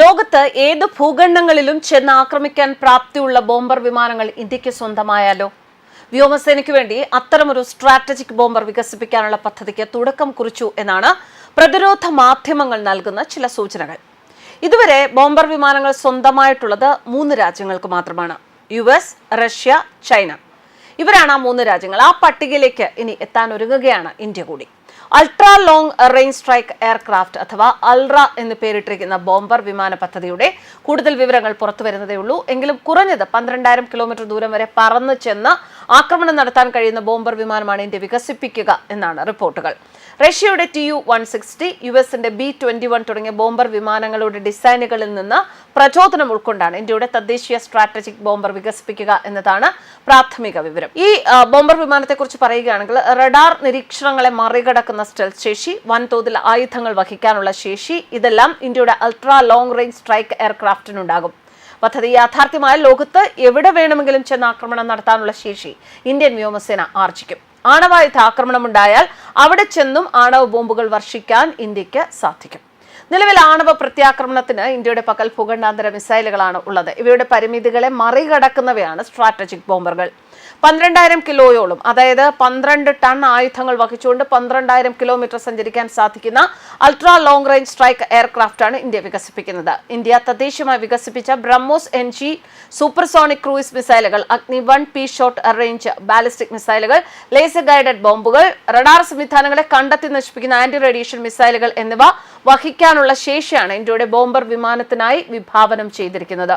ലോകത്ത് ഏത് ഭൂഖണ്ഡങ്ങളിലും ചെന്ന് ആക്രമിക്കാൻ പ്രാപ്തിയുള്ള ബോംബർ വിമാനങ്ങൾ ഇന്ത്യയ്ക്ക് സ്വന്തമായാലോ? വ്യോമസേനയ്ക്ക് വേണ്ടി അത്തരമൊരു സ്ട്രാറ്റജിക് ബോംബർ വികസിപ്പിക്കാനുള്ള പദ്ധതിക്ക് തുടക്കം കുറിച്ചു എന്നാണ് പ്രതിരോധ മാധ്യമങ്ങൾ നൽകുന്ന ചില സൂചനകൾ. ഇതുവരെ ബോംബർ വിമാനങ്ങൾ സ്വന്തമായിട്ടുള്ളത് മൂന്ന് രാജ്യങ്ങൾക്ക് മാത്രമാണ്. U S Russia China. ഇവരാണ് ആ മൂന്ന് രാജ്യങ്ങൾ. ആ പട്ടികയിലേക്ക് ഇനി എത്താൻ ഒരുങ്ങുകയാണ് ഇന്ത്യ കൂടി. Ultra long range strike aircraft അഥവാ അൾറ എന്ന് പേരിട്ടിരിക്കുന്ന ബോംബർ വിമാന പദ്ധതിയുടെ കൂടുതൽ വിവരങ്ങൾ പുറത്തു വരുന്നതേ ഉള്ളൂ. എങ്കിലും കുറഞ്ഞത് പന്ത്രണ്ടായിരം കിലോമീറ്റർ ദൂരം വരെ പറന്നു ചെന്ന് ആക്രമണം നടത്താൻ കഴിയുന്ന ബോംബർ വിമാനമാണ് ഇന്ത്യ വികസിപ്പിക്കുക എന്നാണ് റിപ്പോർട്ടുകൾ. റഷ്യയുടെ T U one sixty U എസിന്റെ ബി ട്വന്റി വൺ തുടങ്ങിയ ബോംബർ വിമാനങ്ങളുടെ ഡിസൈനുകളിൽ നിന്ന് പ്രചോദനം ഉൾക്കൊണ്ടാണ് ഇന്ത്യയുടെ തദ്ദേശീയ സ്ട്രാറ്റജിക് ബോംബർ വികസിപ്പിക്കുക എന്നതാണ് പ്രാഥമിക വിവരം. ഈ ബോംബർ വിമാനത്തെക്കുറിച്ച് പറയുകയാണെങ്കിൽ റഡാർ നിരീക്ഷണങ്ങളെ മറികടക്കുന്ന സ്റ്റെൽ ശേഷി വൻതോതിൽ ആയുധങ്ങൾ വഹിക്കാനുള്ള ശേഷി ഇതെല്ലാം ഇന്ത്യയുടെ അൾട്രാ ലോങ് റേഞ്ച് സ്ട്രൈക്ക് എയർക്രാഫ്റ്റിനുണ്ടാകും. പദ്ധതി യാഥാർത്ഥ്യമായ ലോകത്ത് എവിടെ വേണമെങ്കിലും ചെന്ന് ആക്രമണം നടത്താനുള്ള ശേഷി ഇന്ത്യൻ വ്യോമസേന ആർജിക്കും. ആണവായുധ ആക്രമണമുണ്ടായാൽ അവിടെ ചെന്നും ആണവ ബോംബുകൾ വർഷിക്കാൻ ഇന്ത്യയ്ക്ക് സാധിക്കും. നിലവിൽ ആണവ പ്രത്യാക്രമണത്തിന് ഇന്ത്യയുടെ പകൽ ഭൂഖണ്ഡാന്തര മിസൈലുകളാണ് ഉള്ളത്. ഇവയുടെ പരിമിതികളെ മറികടക്കുന്നവയാണ് സ്ട്രാറ്റജിക് ബോംബറുകൾ. പന്ത്രണ്ടായിരം കിലോയോളം അതായത് പന്ത്രണ്ട് ടൺ ആയുധങ്ങൾ വഹിച്ചുകൊണ്ട് പന്ത്രണ്ടായിരം കിലോമീറ്റർ സഞ്ചരിക്കാൻ സാധിക്കുന്ന ultra long range strike aircraft ആണ് ഇന്ത്യ വികസിപ്പിക്കുന്നത്. ഇന്ത്യ തദ്ദേശീയമായി വികസിപ്പിച്ച BrahMos N G supersonic cruise മിസൈലുകൾ Agni one P short range ballistic മിസൈലുകൾ ലേസർ ഗൈഡഡ് ബോംബുകൾ റഡാർ സംവിധാനങ്ങളെ കണ്ടെത്തി നശിപ്പിക്കുന്ന ആന്റി റേഡിയേഷൻ മിസൈലുകൾ എന്നിവ വഹിക്കാനുള്ള ശേഷിയാണ് ഇന്ത്യയുടെ ബോംബർ വിമാനത്തിനായി വിഭാവനം ചെയ്തിരിക്കുന്നത്.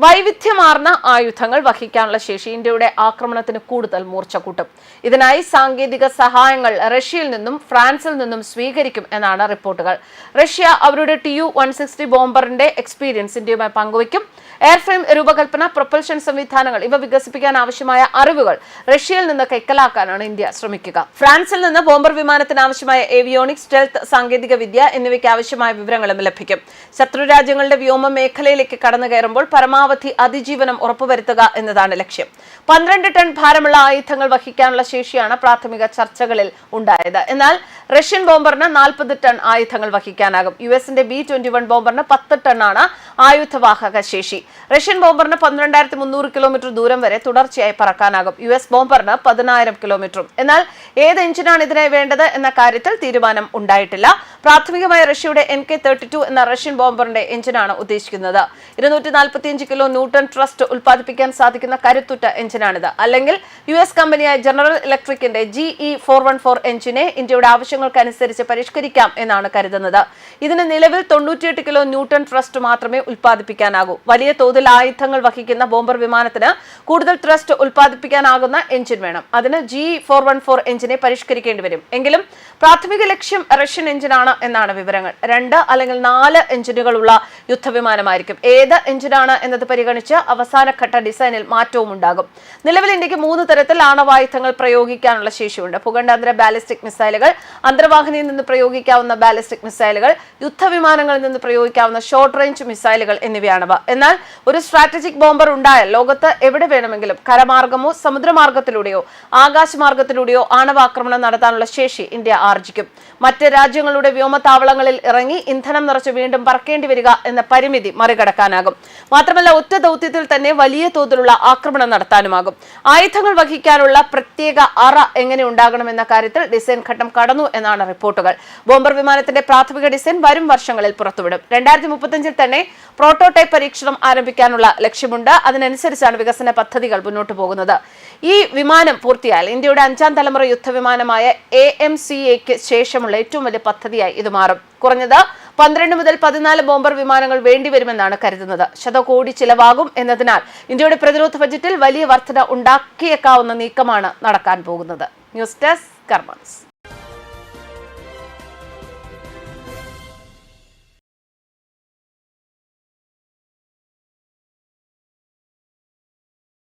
വൈവിധ്യമാർന്ന ആയുധങ്ങൾ വഹിക്കാനുള്ള ശേഷി ഇന്ത്യയുടെ ആക്രമണത്തിന് കൂടുതൽ മൂർച്ച കൂട്ടും ഇതിനായി സാങ്കേതിക സഹായങ്ങൾ റഷ്യയിൽ നിന്നും ഫ്രാൻസിൽ നിന്നും സ്വീകരിക്കും എന്നാണ് റിപ്പോർട്ടുകൾ. റഷ്യ അവരുടെ ടി യു വൺ സിക്സ്റ്റി ബോംബറിന്റെ എക്സ്പീരിയൻസ് ഇന്ത്യയുമായി പങ്കുവയ്ക്കും എയർഫ്രെയിം രൂപകൽപ്പന പ്രൊപ്പൽഷൻ സംവിധാനങ്ങൾ ഇവ വികസിപ്പിക്കാൻ ആവശ്യമായ അറിവുകൾ റഷ്യയിൽ നിന്ന് കൈക്കലാക്കാനാണ് ഇന്ത്യ ശ്രമിക്കുക. ഫ്രാൻസിൽ നിന്ന് ബോംബർ വിമാനത്തിന് ആവശ്യമായ ഏവിയോണിക്സ് സ്റ്റെൽത്ത് സാങ്കേതിക വിദ്യ എന്നിവയ്ക്ക് ആവശ്യമായ വിവരങ്ങളും ലഭിക്കും. ശത്രു രാജ്യങ്ങളുടെ വ്യോമ മേഖലയിലേക്ക് കടന്നു കയറുമ്പോൾ പരമാവധി അതിജീവനം ഉറപ്പുവരുത്തുക എന്നതാണ് ലക്ഷ്യം. പന്ത്രണ്ട് ടൺ ഭാരമുള്ള ആയുധങ്ങൾ വഹിക്കാനുള്ള ശേഷിയാണ് പ്രാഥമിക ചർച്ചകളിൽ ഉണ്ടായത്. എന്നാൽ റഷ്യൻ ബോംബറിന് നാൽപ്പത് ടൺ ആയുധങ്ങൾ വഹിക്കാനാകും. യു എസിന്റെ ബി ട്വന്റി വൺ ബോംബറിന് പത്ത് ടണ്ണാണ് ആയുധവാഹക ശേഷി. റഷ്യൻ ബോംബറിന് പന്ത്രണ്ടായിരത്തി മുന്നൂറ് കിലോമീറ്റർ ദൂരം വരെ തുടർച്ചയായി പറക്കാനാകും. യു എസ് ബോംബറിന് പതിനായിരം കിലോമീറ്ററും. എന്നാൽ ഏത് എഞ്ചിനാണ് ഇതിനെ വേണ്ടത് എന്ന കാര്യത്തിൽ തീരുമാനം ഉണ്ടായിട്ടില്ല. പ്രാഥമികമായി റഷ്യയുടെ എൻ കെ തേർട്ടി ടു എന്ന റഷ്യൻ ബോംബറിന്റെ എഞ്ചിനാണ് ഉദ്ദേശിക്കുന്നത്. ഇരുന്നൂറ്റി നാൽപ്പത്തിയഞ്ച് കിലോ ന്യൂട്ടൺ ട്രസ്റ്റ് ഉൽപ്പാദിപ്പിക്കാൻ സാധിക്കുന്ന കരുത്തുറ്റ എഞ്ചിനാണിത്. അല്ലെങ്കിൽ യു എസ് കമ്പനിയായ General ഇലക്ട്രിക്കിന്റെ G E four one four എഞ്ചിനെ ഇന്ത്യയുടെ ആവശ്യങ്ങൾക്കനുസരിച്ച് പരിഷ്കരിക്കാം എന്നാണ് കരുതുന്നത്. ഇതിന് നിലവിൽ തൊണ്ണൂറ്റിയെട്ട് കിലോ ന്യൂട്ടൺ ട്രസ്റ്റ് മാത്രമേ ഉൽപ്പാദിപ്പിക്കാനാകൂ. വലിയ തോതിൽ ആയുധങ്ങൾ വഹിക്കുന്ന ബോംബർ വിമാനത്തിന് കൂടുതൽ ട്രസ്റ്റ് ഉൽപ്പാദിപ്പിക്കാനാകുന്ന എഞ്ചിൻ വേണം. അതിന് ജി ഫോർ വൺ ഫോർ എഞ്ചിനെ പരിഷ്കരിക്കേണ്ടി വരും. എങ്കിലും പ്രാഥമിക ലക്ഷ്യം റഷ്യൻ എഞ്ചിനാണ് എന്നാണ് വിവരങ്ങൾ. രണ്ട് അല്ലെങ്കിൽ നാല് എഞ്ചിനുകളുള്ള യുദ്ധവിമാനമായിരിക്കും. ഏത് എഞ്ചിനാണ് എന്നത് പരിഗണിച്ച് അവസാനഘട്ട ഡിസൈനിൽ മാറ്റവും ഉണ്ടാകും. നിലവിൽ ഇന്ത്യയ്ക്ക് മൂന്ന് തരത്തിൽ ആണവായുധങ്ങൾ പ്രയോഗിക്കാനുള്ള ശേഷിയുണ്ട്. ഭൂഖണ്ഡാന്തര ബാലിസ്റ്റിക് മിസൈലുകൾ അന്തർവാഹിനിയിൽ നിന്ന് പ്രയോഗിക്കാവുന്ന ബാലിസ്റ്റിക് മിസൈലുകൾ യുദ്ധവിമാനങ്ങളിൽ നിന്ന് പ്രയോഗിക്കാവുന്ന ഷോർട്ട് റേഞ്ച് മിസൈലുകൾ എന്നിവയാണവ. എന്നാൽ ഒരു സ്ട്രാറ്റജിക് ബോംബർ ഉണ്ടായാൽ ലോകത്ത് എവിടെ വേണമെങ്കിലും കരമാർഗമോ സമുദ്രമാർഗത്തിലൂടെയോ ആകാശമാർഗത്തിലൂടെയോ ആണവാക്രമണം നടത്താനുള്ള ശേഷി ഇന്ത്യ ആർജിക്കും. മറ്റ് രാജ്യങ്ങളുടെ വ്യോമത്താവളങ്ങളിൽ ഇറങ്ങി ഇന്ധനം നിറച്ച് വീണ്ടും പറക്കേണ്ടി വരിക എന്ന പരിമിതി മറികടക്കാനാകും. മാത്രമല്ല ഒറ്റ ദൗത്യത്തിൽ തന്നെ വലിയ തോതിലുള്ള ആക്രമണം നടത്താനുമാകും. ആയുധങ്ങൾ വഹിക്കാനുള്ള പ്രത്യേക അറ എങ്ങനെ ഉണ്ടാകണമെന്ന കാര്യത്തിൽ ഡിസൈൻ ഘട്ടം കടന്നു എന്നാണ് റിപ്പോർട്ടുകൾ. ബോംബർ വിമാനത്തിന്റെ പ്രാഥമിക ഡിസൈൻ വരും വർഷങ്ങളിൽ പുറത്തുവിടും. രണ്ടായിരത്തി മുപ്പത്തഞ്ചിൽ തന്നെ പ്രോട്ടോടൈപ്പ് പരീക്ഷണം ആരംഭിക്കാനുള്ള ലക്ഷ്യമുണ്ട്. അതിനനുസരിച്ചാണ് വികസന പദ്ധതികൾ മുന്നോട്ട് പോകുന്നത്. ഈ വിമാനം പൂർത്തിയായാൽ ഇന്ത്യയുടെ അഞ്ചാം തലമുറ യുദ്ധവിമാനമായ എ എം സി എക്ക് ശേഷമുള്ള ഏറ്റവും വലിയ പദ്ധതിയായി ഇത് മാറും. കുറഞ്ഞത് പന്ത്രണ്ട് മുതൽ പതിനാല് ബോംബർ വിമാനങ്ങൾ വേണ്ടിവരുമെന്നാണ് കരുതുന്നത്. ശതകോടി ചിലവാകും എന്നതിനാൽ ഇന്ത്യയുടെ പ്രതിരോധ ബജറ്റിൽ വലിയ വർധന ഉണ്ടാക്കിയേക്കാവുന്ന നീക്കമാണ് നടക്കാൻ പോകുന്നത്. News desk കർമ്മൻസ്